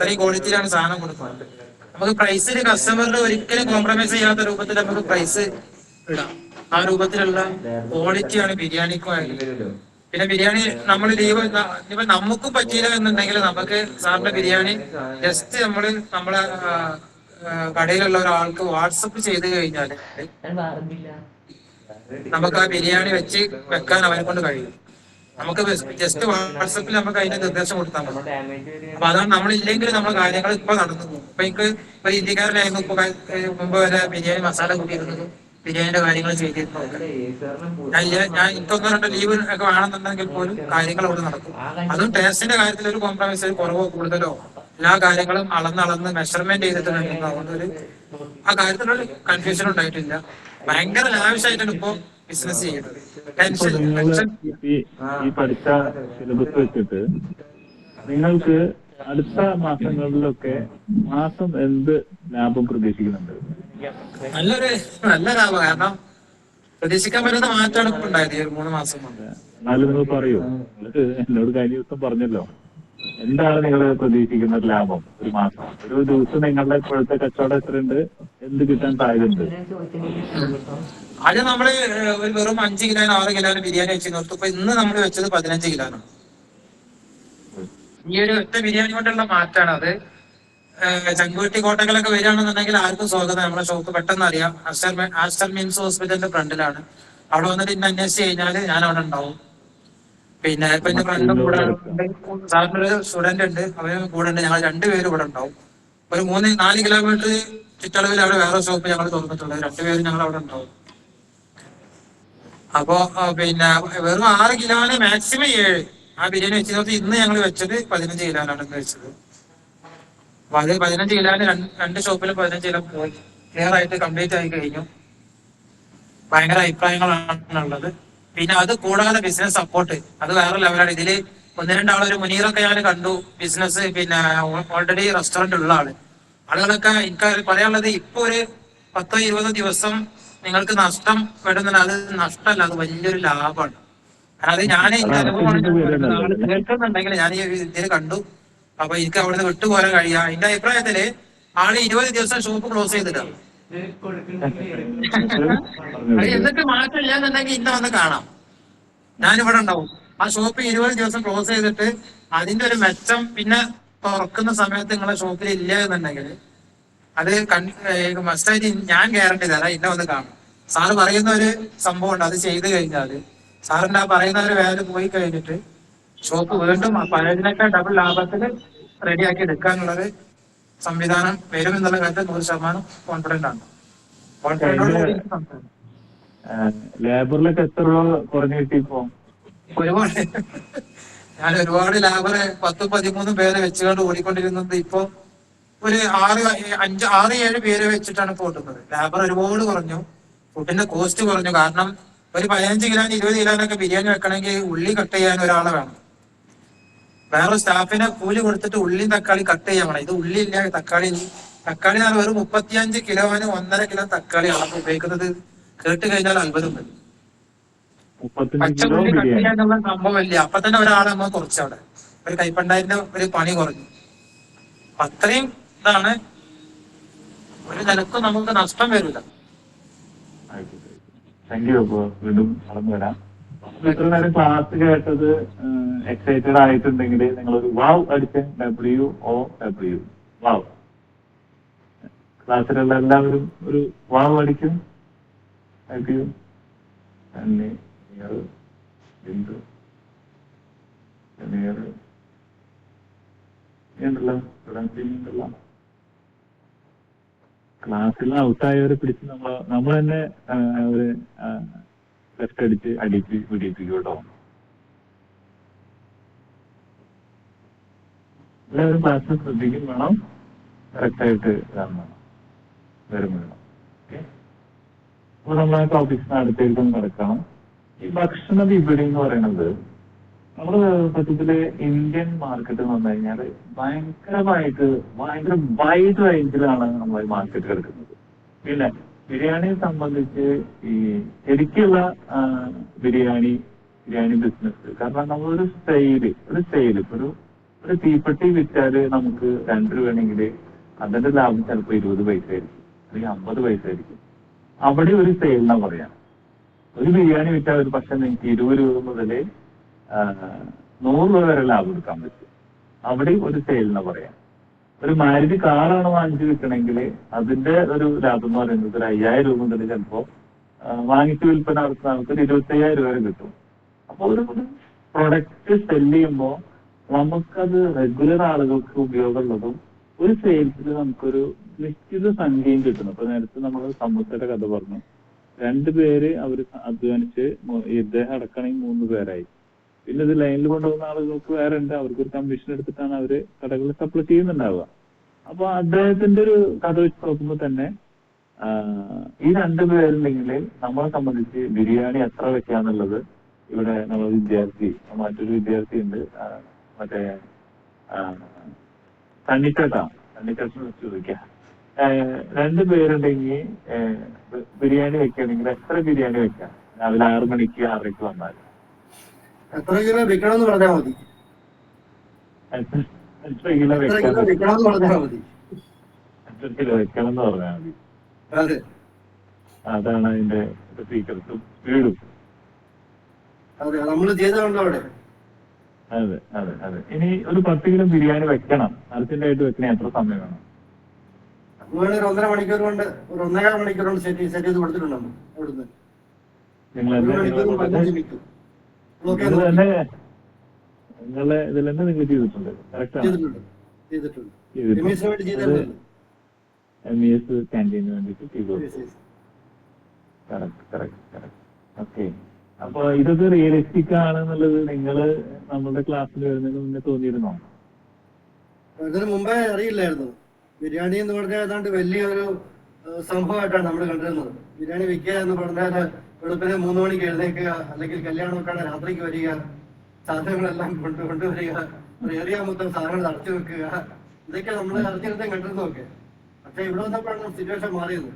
അത്രയും ക്വാളിറ്റിയിലാണ് സാധനം കൊടുക്കുന്നത്. നമുക്ക് പ്രൈസിൽ കസ്റ്റമറിന് ഒരിക്കലും കോംപ്രമൈസ് ചെയ്യാത്ത രൂപത്തിൽ നമുക്ക് പ്രൈസ് ഇടാം. ആ രൂപത്തിലുള്ള ക്വാളിറ്റിയാണ് ബിരിയാണിക്കും പിന്നെ ബിരിയാണി നമ്മൾ ലീവ് ഇപ്പൊ നമുക്കും പറ്റിയില്ല എന്നുണ്ടെങ്കിൽ നമുക്ക് സാറിന്റെ ബിരിയാണി ജസ്റ്റ് നമ്മൾ നമ്മളെ കടയിലുള്ള ഒരാൾക്ക് വാട്സപ്പ് ചെയ്ത് കഴിഞ്ഞാൽ നമുക്ക് ആ ബിരിയാണി വെച്ച് വെക്കാൻ അവനെ കൊണ്ട് കഴിയും. നമുക്ക് ജസ്റ്റ് വാട്സപ്പിൽ നമുക്ക് അതിന്റെ നിർദ്ദേശം കൊടുത്താൽ മതി. അപ്പൊ അതാണ് നമ്മളില്ലെങ്കിൽ നമ്മുടെ കാര്യങ്ങൾ ഇപ്പൊ നടന്നു ഇപ്പൊ എനിക്ക് ഇപ്പൊ ഇന്ത്യക്കാരനായിരുന്നു ഇപ്പൊ മുമ്പ് വരെ ബിരിയാണി മസാല കൂട്ടിയിരുന്നത് ബിരിയാണിയുടെ കാര്യങ്ങൾ ചെയ്തിരുന്നു. ഞാൻ ഞാൻ എനിക്കൊന്നോ രണ്ടോ ലീവ് ഒക്കെ വേണമെന്നുണ്ടെങ്കിൽ പോലും കാര്യങ്ങൾ അവിടെ നടക്കും. അതും ടേസ്റ്റിന്റെ കാര്യത്തിൽ ഒരു കോംപ്രമൈസ് ഒരു കുറവോ കൂടുതലോ എല്ലാ കാര്യങ്ങളും അളന്നളന്ന് മെഷർമെന്റ് ചെയ്തിട്ട് നൽകുന്നത് അതുകൊണ്ട് ഒരു ആ കാര്യത്തിലൊരു കൺഫ്യൂഷൻ ഉണ്ടായിട്ടില്ല. ഭയങ്കര ലാവിഷായിട്ടാണ് ഇപ്പൊ ബിസിനസ് ഈ പഠിച്ച സിലബസ് വെച്ചിട്ട് നിങ്ങൾക്ക് അടുത്ത മാസങ്ങളിലൊക്കെ മാസം എന്ത് ലാഭം പ്രതീക്ഷിക്കുന്നുണ്ട്? നല്ലൊരു നല്ല ലാഭം. കാരണം പ്രതീക്ഷിക്കാൻ പറ്റുന്ന മാറ്റമാണ് ഇപ്പൊ ഉണ്ടായത് ഈ ഒരു മൂന്ന് മാസം കൊണ്ട്. എന്നാലും നിങ്ങൾ പറയൂ. എന്നോട് കഴിഞ്ഞ ദിവസം പറഞ്ഞല്ലോ. എന്താണ് നിങ്ങൾ പ്രതീക്ഷിക്കുന്ന ലാഭം ഒരു മാസം? ഒരു ദിവസം നിങ്ങളുടെ ഇപ്പോഴത്തെ കച്ചവടം എത്രയുണ്ട്? എന്ത് കിട്ടാൻ സാധ്യതയുണ്ട് ആദ്യം നമ്മൾ ഒരു വെറും അഞ്ച് കിലോനോ ആറ് കിലോനോ ബിരിയാണി വെച്ച് നിർത്തും ഇപ്പൊ ഇന്ന് നമ്മൾ വെച്ചത് പതിനഞ്ച് കിലോനോ ഈ ഒരു ഒറ്റ ബിരിയാണി കൊണ്ടുള്ള മാറ്റാണ് അത്. ചങ്കുവെട്ടി കോട്ടകളൊക്കെ വരികയാണെന്നുണ്ടെങ്കിൽ ആർക്കും സ്വാഗതം. നമ്മുടെ ഷോപ്പ് പെട്ടെന്ന് അറിയാം. ആസ്റ്റർ ആസ്റ്റർ മിംസ് ഹോസ്പിറ്റലിന്റെ ഫ്രണ്ടിലാണ്. അവിടെ വന്നിട്ട് ഇന്ന് അന്വേഷിച്ച് കഴിഞ്ഞാൽ ഞാൻ അവിടെ ഉണ്ടാവും. പിന്നെ ഇപ്പൊ എന്റെ ഫ്രണ്ടും കൂടെ. സാറിന്റെ ഒരു സ്റ്റുഡന്റ് ഉണ്ട്. അവരും കൂടെ ഉണ്ട്. ഞങ്ങൾ രണ്ടുപേരും ഇവിടെ ഉണ്ടാവും. ഒരു മൂന്ന് നാല് കിലോമീറ്റർ ചുറ്റളവിൽ അവിടെ വേറെ ഷോപ്പ് ഞങ്ങൾ തുറന്നിട്ടുള്ളത്. രണ്ടുപേരും ഞങ്ങൾ അവിടെ ഉണ്ടാവും. അപ്പോ പിന്നെ വെറും ആറ് കിലോന് മാക്സിമം ഏഴ്. ആ ബിരിയാണി വെച്ചത് ഇന്ന് ഞങ്ങൾ വെച്ചത് പതിനഞ്ച് കിലോനാണ് ഇന്ന് വെച്ചത്. അപ്പൊ അത് പതിനഞ്ച് രണ്ട് രണ്ട് ഷോപ്പിലും പതിനഞ്ച് കിലോ പോയി ക്ലിയർ ആയിട്ട് കംപ്ലീറ്റ് ആയി കഴിഞ്ഞു. ഭയങ്കര അഭിപ്രായങ്ങളാണ് ഉള്ളത് പിന്നെ അത് കൂടാതെ ബിസിനസ് സപ്പോർട്ട് അത് വേറെ ലെവലാണ് ഇതിൽ ഒന്ന് രണ്ടാളൊരു മുനീറൊക്കെ ഞാൻ കണ്ടു. ബിസിനസ് പിന്നെ ഓൾറെഡി റെസ്റ്റോറന്റ് ഉള്ള ആൾ. ആളുകളൊക്കെ എനിക്ക് പറയാനുള്ളത് ഇപ്പൊ ഒരു പത്തോ ഇരുപതോ ദിവസം നിങ്ങൾക്ക് നഷ്ടം പെടുന്ന അത് നഷ്ടമല്ല അത് വലിയൊരു ലാഭമാണ്. അത് ഞാൻ. കേൾക്കുന്നുണ്ടെങ്കിൽ ഞാൻ ഈ ഇതിൽ കണ്ടു. അപ്പൊ എനിക്ക് അവിടുന്ന് വിട്ടുപോരാൻ കഴിയാ. എന്റെ അഭിപ്രായത്തിൽ ആൾ ഇരുപത് ദിവസം ഷോപ്പ് ക്ലോസ് ചെയ്തിട്ടാണ് എന്നിട്ട് മാറ്റമില്ല എന്നുണ്ടെങ്കിൽ ഇന്ന് വന്ന് കാണാം. ഞാനിവിടെ ഉണ്ടാവും. ആ ഷോപ്പ് ഇരുപത് ദിവസം ക്ലോസ് ചെയ്തിട്ട് അതിന്റെ ഒരു മെച്ചം പിന്നെ തുറക്കുന്ന സമയത്ത് നിങ്ങളെ ഷോപ്പിൽ ഇല്ല എന്നുണ്ടെങ്കിൽ അത് മസ്റ്റായിട്ട് ഞാൻ ഗ്യാരണ്ടി തരാം. എന്നെ വന്ന് കാണും സാറ് പറയുന്ന ഒരു സംഭവം ഉണ്ട് അത് ചെയ്തു കഴിഞ്ഞാൽ സാറിന്റെ ആ പറയുന്ന ഒരു വാല്യൂ പോയി കഴിഞ്ഞിട്ട് ഷോപ്പ് വീണ്ടും പഴയതിനൊക്കെ ഡബിൾ ലാഭത്തിൽ റെഡിയാക്കി എടുക്കാനുള്ളത് സംവിധാനം വരും എന്നുള്ള കാര്യത്തിൽ നൂറ് ശതമാനം കോൺഫിഡന്റ് ആണ്. ലേബറിലൊക്കെ എത്ര രൂപ കുറഞ്ഞു കിട്ടിയപ്പോ ഒരുപാട്. ഞാൻ ഒരുപാട് ലാബറ് പത്തും പതിമൂന്നും പേരെ വെച്ചുകൊണ്ട് ഓടിക്കൊണ്ടിരുന്നത് ഇപ്പൊ ഒരു ആറ് അഞ്ച് ആറ് ഏഴ് പേര് വെച്ചിട്ടാണ് പോട്ടുന്നത് ലേബർ ലാബർ ഒരുപാട് കുറഞ്ഞു. ഫുഡിന്റെ കോസ്റ്റ് കുറഞ്ഞു. കാരണം ഒരു പതിനഞ്ച് കിലോന് ഇരുപത് കിലോനൊക്കെ ബിരിയാണി വെക്കണമെങ്കിൽ ഉള്ളി കട്ട് ചെയ്യാൻ ഒരാളെ വേണം. വേറെ സ്റ്റാഫിനെ കൂലി കൊടുത്തിട്ട് ഉള്ളി തക്കാളി കട്ട് ചെയ്യാൻ വേണം. ഇത് ഉള്ളി ഇല്ല തക്കാളി തക്കാളി എന്ന് വെറും മുപ്പത്തിയഞ്ച് കിലോന് ഒന്നര കിലോ തക്കാളി ആണ് ഉപയോഗിക്കുന്നത്. കേട്ട് കഴിഞ്ഞാൽ അത്ഭുതം വരും. കിലോ പച്ചമുള്ളി കട്ട് ചെയ്യാനുള്ള സംഭവമില്ല അപ്പൊ തന്നെ ഒരാളെ നമ്മൾ കുറച്ചവിടെ ഒരു കൈപ്പണ്ടായിരുന്ന ഒരു പണി കുറഞ്ഞു. അത്രയും ഇതാണ്. ഒരു നിലക്കും നമുക്ക് നഷ്ടം വരില്ല. താങ്ക് യു ആയിട്ടുണ്ടെങ്കിൽ നിങ്ങൾ ഒരു വാവ് അടിച്ച്. ഡബ്ല്യു ഒ ഡബ്ല്യു വാവ് ക്ലാസ്സിലുള്ള ഒരു വാവ് അടിക്കും. ഇവിടെ ഉണ്ടല്ലോ ക്ലാസ്സിൽ ഔട്ടായവരെ പിടിച്ച് നമ്മൾ നമ്മൾ തന്നെ അവർ ടെസ്റ്റ് അടിച്ച് അടിച്ച് പിടിപ്പിക്കും കേട്ടോ. എല്ലാവരും ക്ലാസ്സിൽ ശ്രദ്ധിക്കും വേണം. കറക്റ്റ് ആയിട്ട് ഇതാൻ വേണം. വരും വേണം. അപ്പൊ നമ്മൾ ടോപ്പിക്സിന് അടുത്തേക്കും നടക്കണം ഈ ഭക്ഷണ വിപണി എന്ന് പറയുന്നത് നമ്മൾ സത്യത്തിൽ ഇന്ത്യൻ മാർക്കറ്റ് എന്ന് പറഞ്ഞു കഴിഞ്ഞാൽ ഭയങ്കരമായിട്ട് ഭയങ്കര വൈഡ് റേഞ്ചിലാണ് നമ്മൾ മാർക്കറ്റ് കിടക്കുന്നത് പിന്നെ ബിരിയാണിയെ സംബന്ധിച്ച് ഈ ശരിക്കുള്ള ബിരിയാണി ബിരിയാണി ബിസിനസ് കാരണം നമ്മളൊരു സ്റ്റൈൽ ഒരു ഇപ്പൊ ഒരു ഒരു തീപ്പെട്ടി വിറ്റാൽ നമുക്ക് രണ്ട് രൂപയാണെങ്കിൽ അതിന്റെ ലാഭം ചിലപ്പോൾ ഇരുപത് പൈസ ആയിരിക്കും. അല്ലെങ്കിൽ അമ്പത് പൈസ ആയിരിക്കും. അവിടെ ഒരു സെയിൽ എന്നാ പറയാം. ഒരു ബിരിയാണി വിറ്റാൽ ഒരു പക്ഷെ നിങ്ങൾക്ക് ഇരുപത് രൂപ മുതൽ നൂറ് രൂപ വരെ ലാഭം എടുക്കാൻ പറ്റും. അവിടെ ഒരു സെയിലിനാ പറയാം. ഒരു മാരുതി കാറാണ് വാങ്ങിച്ചു വിൽക്കണമെങ്കിൽ അതിന്റെ ഒരു ലാഭം എന്ന് പറയുന്നത് ഒരു അയ്യായിരം രൂപ മുതൽ ചിലപ്പോ വാങ്ങിച്ചു വിൽപ്പന നടത്തുന്ന നമുക്ക് ഒരു ഇരുപത്തി അയ്യായിരം രൂപ വരെ കിട്ടും. അപ്പൊ ഒരു പ്രൊഡക്റ്റ് സെൽ ചെയ്യുമ്പോൾ നമുക്കത് റെഗുലർ ആളുകൾക്ക് ഉപയോഗമുള്ളതും ഒരു സെയിൽസിൽ നമുക്കൊരു നിശ്ചിത സംഖ്യയും കിട്ടുന്നു അപ്പൊ നേരത്തെ നമ്മൾ സമ്പത്തിന്റെ കഥ പറഞ്ഞു. രണ്ടുപേര് അവർ അധ്വാനിച്ച് ഇദ്ദേഹം അടക്കണമെങ്കിൽ മൂന്ന് പേരായി. പിന്നെ ഇത് ലൈനിൽ കൊണ്ടുപോകുന്ന ആളുകൾക്ക് വേറെ ഉണ്ട്. അവർക്ക് ഒരു കമ്മീഷൻ എടുത്തിട്ടാണ് അവർ കടകളിൽ സപ്ലൈ ചെയ്യുന്നുണ്ടാവുക. അപ്പൊ അദ്ദേഹത്തിന്റെ ഒരു കഥ വെച്ച് നോക്കുമ്പോൾ തന്നെ ഈ രണ്ടു പേരുണ്ടെങ്കിൽ നമ്മളെ സംബന്ധിച്ച് ബിരിയാണി എത്ര വെക്കാന്നുള്ളത് ഇവിടെ നമ്മൾ വിദ്യാർത്ഥി മറ്റൊരു വിദ്യാർത്ഥി ഉണ്ട്. മറ്റേ തണ്ണിച്ചേട്ടാ. തണ്ണിച്ചേട്ടൻ ചോദിക്കാം. രണ്ടു പേരുണ്ടെങ്കിൽ ബിരിയാണി വെക്കുകയാണെങ്കിൽ എത്ര ബിരിയാണി വെക്കാം? രാവിലെ ആറു മണിക്ക് ആറരയ്ക്ക് വന്നാൽ. എത്ര കിലോ വിൽക്കണമെന്ന് പറഞ്ഞാൽ മതി. എത്ര കിലോ വിൽക്കണമെന്ന് പറഞ്ഞാൽ മതി. എത്ര കിലോ വെക്കണം എന്ന് പറഞ്ഞാൽ മതി. അതെ. അതാണ് അതിന്റെ സീക്രട്ടും അതെ നമ്മൾ ചെയ്തതുണ്ടോ അവിടെ? അതെ അതെ അതെ. ഇനി ഒരു പത്ത് കിലോ ബിരിയാണി വെക്കണം. അർജന്റായിട്ട് വെക്കണേ എത്ര സമയം വേണം. ഒരു ഒന്നര മണിക്കൂർ കൊണ്ട് ഒരു ഒന്നേകാൽ മണിക്കൂർ കൊണ്ട് സെറ്റ് സെറ്റ് ചെയ്ത് കൊടുത്തിട്ടുണ്ട് അവിടുന്ന്. നിങ്ങൾ നിങ്ങൾ തന്നെ ഇതിൽ തന്നെ നിങ്ങൾ ചെയ്തിട്ടുണ്ട്. കറക്റ്റ് ചെയ്തിട്ടുണ്ട്. ചെയ്തിട്ടുണ്ട്. രമേശിന് വേണ്ടി ചെയ്തിട്ടുണ്ട് എം ഇ എസ് ക്യാന്റീന് വേണ്ടിയിട്ട് ചെയ്തു. കറക്റ്റ് കറക്റ്റ് കറക്റ്റ് ഓക്കെ അപ്പൊ ഇതൊക്കെ റിയലിസ്റ്റിക് ആണെന്നുള്ളത് നിങ്ങൾ നമ്മുടെ ക്ലാസ്സിൽ വരുന്നതിന് മുന്നേ തോന്നിയിരുന്നോ? അതിന് മുമ്പേ അറിയില്ലായിരുന്നു. ബിരിയാണി എന്ന് പറഞ്ഞാൽ ഏതാണ്ട് വലിയൊരു സംഭവമായിട്ടാണ് നമ്മൾ കണ്ടിരുന്നത്. ബിരിയാണി വിൽക്കുക എന്ന് പറഞ്ഞാൽ വെളുപ്പിനെ മൂന്ന് മണിക്ക് എഴുന്നേക്കുക അല്ലെങ്കിൽ ആണ് രാത്രിക്ക് വരിക സാധനങ്ങളെല്ലാം കൊണ്ട് കൊണ്ടുവരിക ഒരു ഏരിയ മൊത്തം സാധനങ്ങൾ അടച്ചു വെക്കുക. ഇതൊക്കെ നമ്മൾ അറിഞ്ഞിരുന്നേ കണ്ടിരുന്നൊക്കെ പക്ഷെ ഇവിടെ വന്നപ്പോഴാണ് സിറ്റുവേഷൻ മാറിയത്.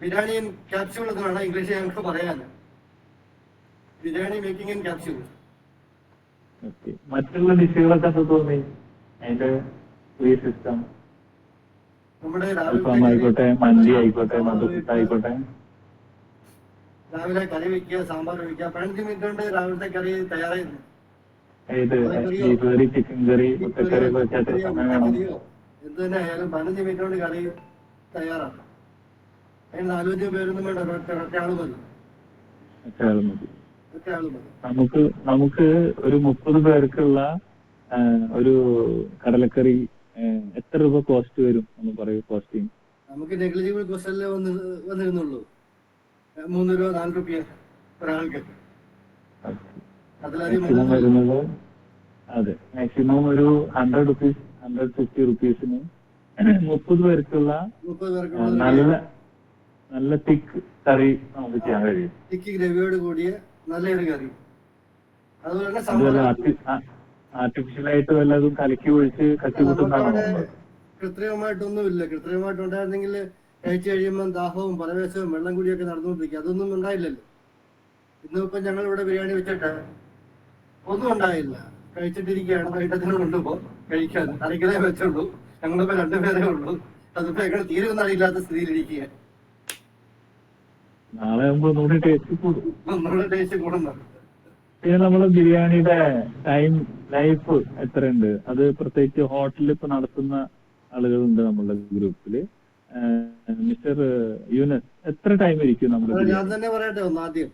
ബിരിയാണിയും ക്യാപ്സ്യൂൾ എന്ന് വേണം. ഇംഗ്ലീഷ് ഞങ്ങൾക്ക് പറയാൻ. ബിരിയാണി മേക്കിംഗ് ഇൻ ക്യാപ്സ്യൂൾ മറ്റുള്ള ഡിഷുകളൊക്കെ തോന്നി? അതിന്റെ സിസ്റ്റം നമ്മുടെ ആയിക്കോട്ടെ മന്തി ആയിക്കോട്ടെ മധുരത്ത് ആയിക്കോട്ടെ രാവിലെ കറി വെക്കുക സാമ്പാർ വെക്കുക പതിനഞ്ച് മിനിറ്റ് കൊണ്ട് രാവിലത്തെ കറി തയ്യാറായിരുന്നു. എന്ത് തന്നെ ആയാലും പതിനഞ്ച് മിനിറ്റ് കൊണ്ട് കറി തയ്യാറാണ് അതിന് നാലുപത്തി പേരൊന്നും വേണ്ട ഒറ്റ ആൾ മതി. നമുക്ക് നമുക്ക് ഒരു മുപ്പത് പേർക്കുള്ള ഒരു കടലക്കറി എത്ര രൂപ കോസ്റ്റ് വരും പറയൂ കോസ്റ്റിംഗ്? നമുക്ക് നെഗ്ലിജിബിൾ കോസ്റ്റ് അല്ലേ വന്നിരുന്നുള്ളൂ. മൂന്ന് രൂപ നാല് രൂപ ഒരാൾക്ക് മാക്സിമം വരുന്നത് അതെ മാക്സിമം ഒരു ഹൺഡ്രഡ് റുപ്പീസ് ഹൺഡ്രഡ് ഫിഫ്റ്റി റുപ്പീസിന് മുപ്പത് പേർക്കുള്ള നല്ല നല്ല തിക്ക് കറി നമുക്ക് ചെയ്യാൻ കഴിയും. തിക്ക് ഗ്രേവിയോട് കൂടിയ നല്ലൊരു കറി. അതുപോലെ ആർട്ടിഫിഷ്യൽ ആയിട്ട് വല്ലതും കലക്കി ഒഴിച്ച് നമ്മൾ കൃത്രിമമായിട്ടൊന്നുമില്ല. കൃത്രിമമായിട്ട് ഉണ്ടായിരുന്നെങ്കിൽ കഴിച്ചു കഴിയുമ്പോൾ ദാഹവും പരവേശവും വെള്ളം കുടിയൊക്കെ നടന്നുകൊണ്ടിരിക്കുക. അതൊന്നും ഉണ്ടായില്ലല്ലോ. ഇന്നിപ്പോ ഞങ്ങൾ ഇവിടെ ബിരിയാണി വെച്ചിട്ട് ഒന്നും ഉണ്ടായില്ല. കഴിച്ചിട്ടിരിക്കുകയാണ്. വൈകിട്ടത്തിന് കൊണ്ടുപോ കഴിക്കാൻ. അരക്കിലേ വെച്ചുള്ളൂ. ഞങ്ങളിപ്പോ രണ്ടുപേരേ ഉള്ളൂ. അതിപ്പോ ഞങ്ങൾ തീരുമെന്ന് അറിയില്ലാത്ത സ്ഥിതിയിലിരിക്കുക നാളെ ആകുമ്പോൾ ഒന്നുകൂടി ടേസ്റ്റ് കൂടും. നമ്മുടെ ടേസ്റ്റ് കൂടുന്നുണ്ട് പിന്നെ നമ്മൾ ബിരിയാണിയുടെ ടൈം ലൈഫ് എത്രയുണ്ട്? അത് പ്രത്യേകിച്ച് ഹോട്ടലിൽ ഇപ്പൊ നടത്തുന്ന ആളുകളുണ്ട് നമ്മളുടെ ഗ്രൂപ്പിൽ മിസ്റ്റർ യൂനസ് എത്ര ടൈം ഇരിക്കും നമ്മുടെ ഞാൻ തന്നെ പറയട്ടെ ഒന്ന് ആദ്യം.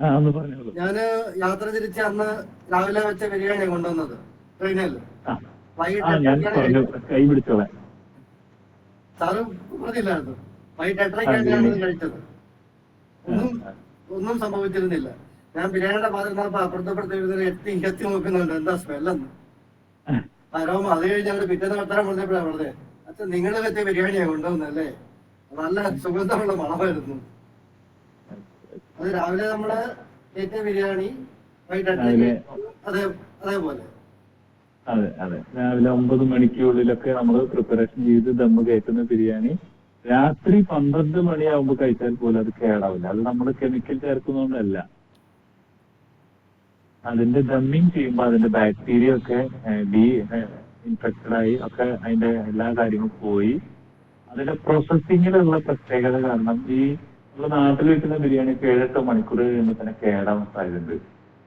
ആ ഒന്ന് പറഞ്ഞോളൂ. ഞാൻ യാത്ര തിരിച്ച് അന്ന് രാവിലെ വെച്ച ബിരിയാണി കൊണ്ടുവന്നത്. ട്രെയിനിൽ ആ വൈകിട്ട് ഞാൻ എട്ടരയ്ക്കാണ് പറഞ്ഞു കൈ പിടിച്ചോളാം സാറ് പറഞ്ഞില്ലായിരുന്നു. വൈകിട്ട് എട്ടരയ്ക്കാണ് ഞാനത് കഴിച്ചത്. ഒന്നും ഒന്നും സംഭവിച്ചിരുന്നില്ല. ഞാൻ ബിരിയാണിയുടെ പാത്രം നോക്കുമ്പോ അപ്പുറത്തപ്പുറത്ത് എഴുതുന്ന എത്തി എത്തി നോക്കുന്നുണ്ട്. എന്താ സ്മെല്ലെന്ന് അത് കഴിഞ്ഞ് ഞങ്ങൾ പിറ്റേന്ന് വർത്തനം പറഞ്ഞപ്പോഴാണ് പറഞ്ഞത്. നിങ്ങൾ വെച്ച പരിപാടിയാ കൊണ്ടുവന്നല്ലേ നല്ല സുഗന്ധമുള്ള മണമായിരുന്നു അത് രാവിലെ നമ്മൾ ഏറ്റ ബിരിയാണി വൈകിട്ട് അതേ അതേപോലെ. അതെ അതെ. രാവിലെ ഒമ്പത് മണിക്കുള്ളിലൊക്കെ നമ്മൾ പ്രിപ്പറേഷൻ ചെയ്ത് ദമ്മ് കയറ്റുന്ന ബിരിയാണി. രാത്രി പന്ത്രണ്ട് മണിയാവുമ്പോൾ കഴിച്ചാൽ പോലും അത് കേടാവില്ല. അത് നമ്മൾ കെമിക്കൽ ചേർക്കുന്നതുകൊണ്ടല്ല അതിന്റെ ദമ്മിങ് ചെയ്യുമ്പോൾ അതിന്റെ ബാക്ടീരിയ ഒക്കെ ഡി ഇൻഫെക്റ്റഡ് ആയി ഒക്കെ അതിന്റെ എല്ലാ കാര്യങ്ങളും പോയി. അതിന്റെ പ്രോസസ്സിങ്ങിലുള്ള പ്രത്യേകത കാരണം ഈ നമ്മുടെ നാട്ടിൽ വെക്കുന്ന ബിരിയാണി ഏഴെട്ട് മണിക്കൂർ കഴിയുമ്പോൾ തന്നെ കേടാൻ സാധ്യതയുണ്ട്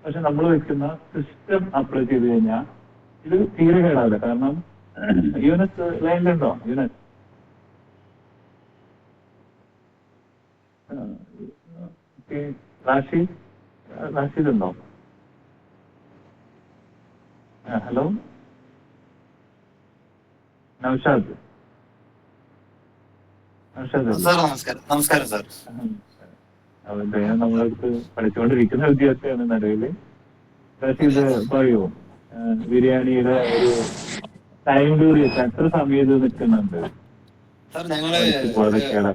പക്ഷെ നമ്മൾ വെക്കുന്ന സിസ്റ്റം അപ്ലൈ ചെയ്ത് കഴിഞ്ഞാൽ ഇത് തീരെ കേടാവില്ല. കാരണം യൂണിറ്റ് ലൈനിലുണ്ടോ യൂണിറ്റ് റാഷി ഉണ്ടോ ഹലോ? നൗഷാദ്? സാർ. നമസ്കാരം. നമസ്കാരം സാർ. അപ്പൊ അദ്ദേഹം നമ്മളടുത്ത് പഠിച്ചുകൊണ്ടിരിക്കുന്ന വിദ്യാർത്ഥിയാണ് നിലവിൽ. റാഷിദ് പറയൂ ബിരിയാണിയുടെ ഒരു ടൈം ഡ്യൂറി എത്ര സമയത്ത് നിൽക്കുന്നുണ്ട്? സാർ ഞങ്ങൾ കേടാ